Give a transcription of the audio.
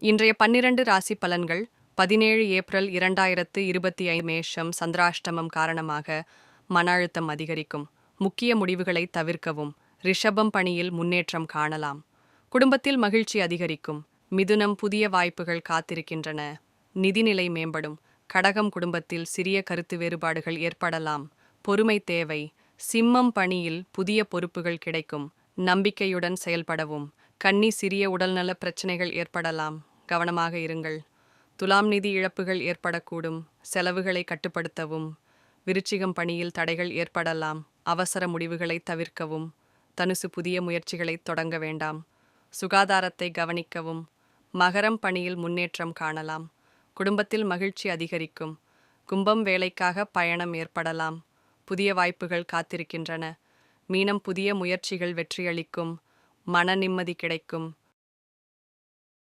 இன்றைய பன்னிரண்டு ராசி பலன்கள் பதினேழு ஏப்ரல் இரண்டாயிரத்து இருபத்தி ஐந்து மேஷம் சந்திராஷ்டமம் காரணமாக மன அழுத்தம் அதிகரிக்கும். முக்கிய முடிவுகளை தவிர்க்கவும் ரிஷபம் பணியில் முன்னேற்றம் காணலாம். குடும்பத்தில் மகிழ்ச்சி அதிகரிக்கும். மிதுனம் புதிய வாய்ப்புகள் காத்திருக்கின்றன. நிதிநிலை மேம்படும். கடகம் குடும்பத்தில் சிறிய கருத்து வேறுபாடுகள் ஏற்படலாம். பொறுமை தேவை. சிம்மம் பணியில் புதிய பொறுப்புகள் கிடைக்கும். நம்பிக்கையுடன் செயல்படவும். கன்னி சிறிய உடல்நல பிரச்சனைகள் ஏற்படலாம். கவனமாக இருங்கள். துலாம் நிதி இழப்புகள் ஏற்படக்கூடும். செலவுகளை கட்டுப்படுத்தவும். விருச்சிகம் பணியில் தடைகள் ஏற்படலாம். அவசர முடிவுகளை தவிர்க்கவும். தனுசு புதிய முயற்சிகளை தொடங்க வேண்டாம். சுகாதாரத்தை கவனிக்கவும். மகரம் பணியில் முன்னேற்றம் காணலாம். குடும்பத்தில் மகிழ்ச்சி அதிகரிக்கும். கும்பம் வேலைக்காக பயணம் ஏற்படலாம். புதிய வாய்ப்புகள் காத்திருக்கின்றன. மீனம் புதிய முயற்சிகள் வெற்றியளிக்கும். மன நிம்மதி கிடைக்கும்.